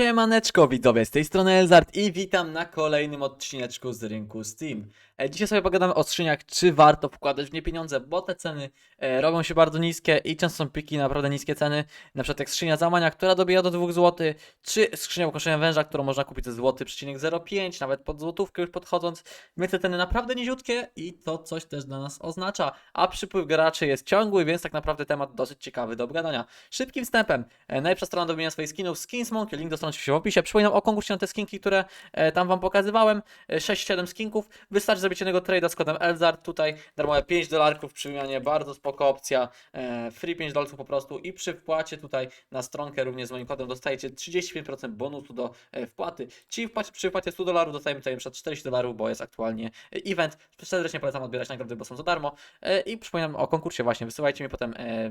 Siemaneczko widzowie, z tej strony Elzart i witam na kolejnym odcineczku z rynku Steam. E, Dzisiaj sobie pogadamy o skrzyniach, czy warto wkładać w nie pieniądze, bo te ceny e, robią się bardzo niskie i często są piki naprawdę niskie ceny. Na przykład jak skrzynia załamania, która dobija do 2 zł, czy skrzynia ukoszenia węża, którą można kupić za złoty przecinek 0,5, nawet pod złotówkę już podchodząc. Więc te ceny naprawdę niziutkie i to coś też dla nas oznacza. A przypływ graczy jest ciągły, więc tak naprawdę temat dosyć ciekawy do obgadania. Szybkim wstępem, e, najlepsza strona do wymienienia swoich skinów, Skins Monkey, link do strony oczywiście w opisie. Przypominam o konkursie na te skinki, które e, tam Wam pokazywałem. E, 6-7 skinków. Wystarczy zrobić jednego trade'a z kodem Elzard. Tutaj darmowe 5 dolarków przy wymianie, bardzo spoko opcja. E, free 5 dolarów po prostu i przy wpłacie tutaj na stronkę również z moim kodem dostajecie 35% bonusu do e, wpłaty. Czyli wpłacie, przy wpłacie 100 dolarów dostajemy tutaj przykład 40 dolarów, bo jest aktualnie e, event. Serdecznie polecam odbierać nagrody, bo są za darmo. E, I przypominam o konkursie właśnie. Wysyłajcie mi potem e,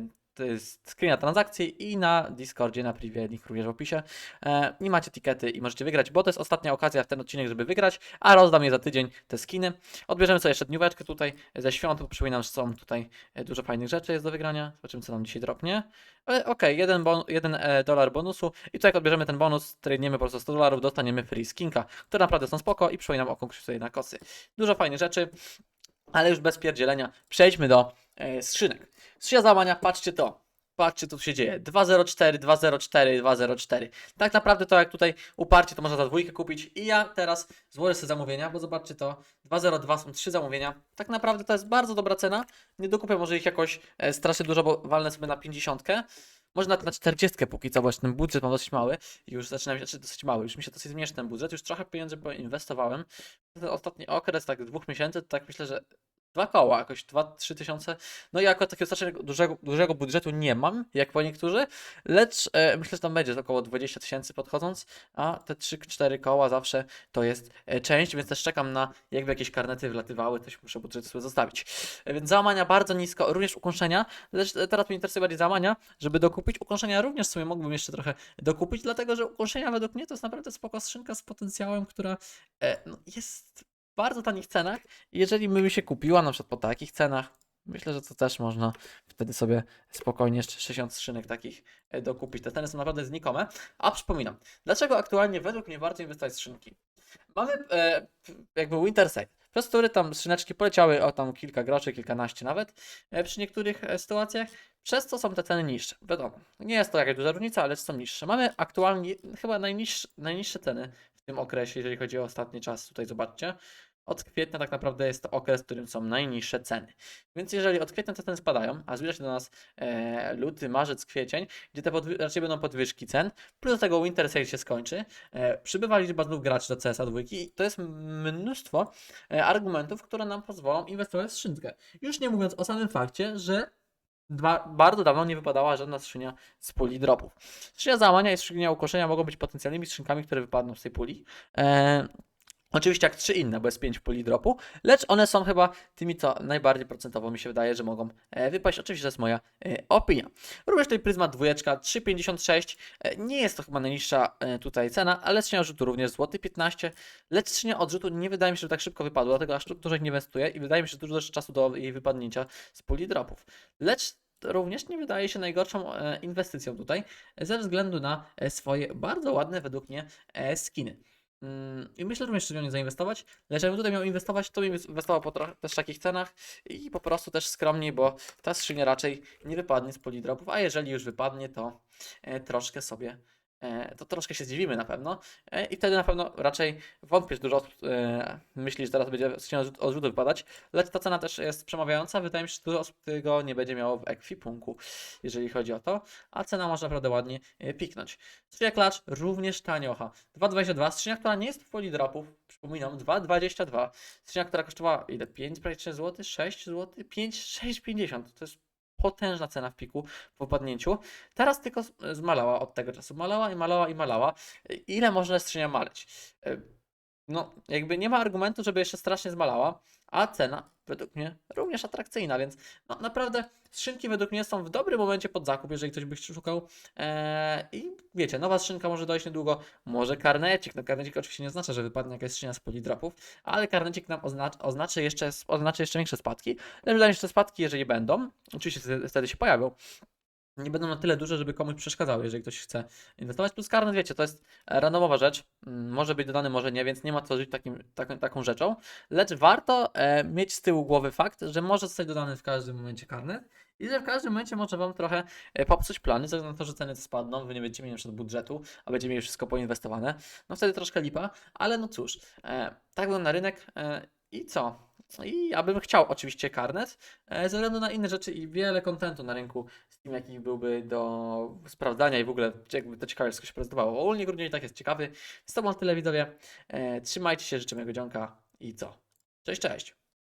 screena transakcji i na Discordzie, na privie, link również w opisie. E, I macie tikety i możecie wygrać, bo to jest ostatnia okazja w ten odcinek, żeby wygrać, a rozdam je za tydzień te skiny. Odbierzemy sobie jeszcze dnióweczkę tutaj ze świąt, bo przypominam, że są tutaj e, dużo fajnych rzeczy jest do wygrania. Zobaczymy, co nam dzisiaj dropnie. E, Okej, jeden, bon, jeden dolar bonusu i tutaj jak odbierzemy ten bonus, tradniemy po prostu 100 dolarów, dostaniemy free skinka, które naprawdę są spoko i przypominam o konkursie na kosy. Dużo fajnych rzeczy, ale już bez pierdzielenia przejdźmy do skrzynek. Skrzynia załamania, patrzcie to. Patrzcie, co tu się dzieje. 204, 204, 204. Tak naprawdę to jak tutaj uparcie, to można za dwójkę kupić. I ja teraz złożę sobie zamówienia, bo zobaczcie to. 202 są trzy zamówienia. Tak naprawdę to jest bardzo dobra cena. Nie dokupię może ich jakoś e, strasznie dużo, bo walnę sobie na 50. Może nawet na 40 póki co, bo ten budżet mam dosyć mały. Już zaczyna mi się znaczy dosyć mały. Już mi się dosyć zmniejszy ten budżet. Już trochę pieniędzy inwestowałem. Ten ostatni okres, tak dwóch miesięcy, to tak myślę, że dwa koła, jakoś 2-3 tysiące. No i jako takiego strasznie dużego, dużego budżetu nie mam, jak po niektórzy, lecz e, myślę, że tam będzie około 20 tysięcy podchodząc, a te 3-4 koła zawsze to jest e, część, więc też czekam na jakby jakieś karnety wlatywały, to się muszę budżet sobie zostawić. E, więc załamania bardzo nisko, również ukąszenia, lecz e, teraz mnie interesuje bardziej załamania, żeby dokupić. Ukąszenia również sobie mógłbym jeszcze trochę dokupić, dlatego że ukąszenia według mnie to jest naprawdę spoko skrzynka z potencjałem, która e, no, jest w bardzo tanich cenach. Jeżeli by mi się kupiła na przykład po takich cenach, myślę, że to też można wtedy sobie spokojnie jeszcze 60 skrzynek takich e, dokupić. Te ceny są naprawdę znikome. A przypominam, dlaczego aktualnie według mnie warto inwestować w skrzynki? Mamy e, jakby Winter Sale, przez który tam skrzyneczki poleciały o tam kilka groszy, kilkanaście nawet e, przy niektórych e, sytuacjach. Przez co są te ceny niższe. Wiadomo, nie jest to jakaś duża różnica, ale są niższe. Mamy aktualnie chyba najniższe, najniższe ceny tym okresie, jeżeli chodzi o ostatni czas. Tutaj zobaczcie. Od kwietnia tak naprawdę jest to okres, w którym są najniższe ceny. Więc jeżeli od kwietnia te ceny spadają, a zbliża się do nas e, luty, marzec, kwiecień, gdzie te raczej będą podwyżki cen, plus do tego Winter Sale się skończy, e, przybywa liczba znów graczy do CSA 2 i to jest mnóstwo e, argumentów, które nam pozwolą inwestować w skrzynkę. Już nie mówiąc o samym fakcie, że Bardzo dawno nie wypadała żadna skrzynia z puli dropów. Skrzynia załamania i skrzynia ukoszenia mogą być potencjalnymi skrzynkami, które wypadną z tej puli. Eee, Oczywiście jak trzy inne, bo jest 5 puli dropu, lecz one są chyba tymi, co najbardziej procentowo mi się wydaje, że mogą e, wypaść. Oczywiście to jest moja e, opinia. Również tutaj Pryzma dwójeczka 3,56. E, nie jest to chyba najniższa tutaj cena, ale skrzynia odrzutu również złoty 15. Lecz skrzynia odrzutu nie wydaje mi się, że tak szybko wypadła, dlatego aż dużo nie inwestuję i wydaje mi się, że dużo jeszcze czasu do jej wypadnięcia z puli dropów. Lecz również nie wydaje się najgorszą inwestycją tutaj, ze względu na swoje bardzo ładne według mnie skiny. Mm, I myślę również, że w nią nie zainwestować, lecz jakbym tutaj miał inwestować, to bym inwestował po też takich cenach i po prostu też skromniej, bo ta skrzynia raczej nie wypadnie z polidropów, a jeżeli już wypadnie, to e, troszkę sobie, to troszkę się zdziwimy na pewno e, i wtedy na pewno raczej wątpię, że dużo osób e, myśli, że teraz będzie odrzut- odrzutu wypadać, lecz ta cena też jest przemawiająca, wydaje mi się, że dużo osób tego nie będzie miało w ekwipunku, jeżeli chodzi o to, a cena może naprawdę ładnie e, piknąć. Skrzynia klacz również taniocha. 2,22. Skrzynia, która nie jest w poli dropów. Przypominam, 2,22. Skrzynia, która kosztowała ile? 5 praktycznie zł? 6 zł? 5, 6,50. To jest potężna cena w piku po opadnięciu. Teraz tylko zmalała od tego czasu. Malała i malała i malała. Ile może skrzynia maleć? No, jakby nie ma argumentu, żeby jeszcze strasznie zmalała, a cena według mnie również atrakcyjna, więc no, naprawdę skrzynki według mnie są w dobrym momencie pod zakup, jeżeli ktoś by szukał. Eee, I wiecie, nowa skrzynka może dojść niedługo, może karnecik. No karnecik oczywiście nie oznacza, że wypadnie jakaś skrzynia z polidropów, ale karnecik nam oznacz, oznaczy, jeszcze, oznaczy jeszcze większe spadki. Lecz wydaje mi się, że te spadki, jeżeli będą, oczywiście wtedy się pojawią, nie będą na tyle duże, żeby komuś przeszkadzały, jeżeli ktoś chce inwestować. Plus karnet, wiecie, to jest e, randomowa rzecz, mm, może być dodany, może nie, więc nie ma co żyć takim, taką, taką rzeczą. Lecz warto e, mieć z tyłu głowy fakt, że może zostać dodany w każdym momencie karnet i że w każdym momencie może Wam trochę e, popsuć plany, ze względu na to, że ceny spadną, Wy nie będziecie mieli przykład budżetu, a będziecie mieli wszystko poinwestowane. No wtedy troszkę lipa, ale no cóż, e, tak wygląda rynek e, i co? I ja bym chciał oczywiście karnet, e, ze względu na inne rzeczy i wiele kontentu na rynku Steam, jaki byłby do sprawdzania i w ogóle jakby to ciekawe wszystko się prezentowało. Ogólnie grudniu i tak jest ciekawy. Z Tobą tyle widzowie. E, trzymajcie się, życzę miłego dzionka i co? Cześć, cześć!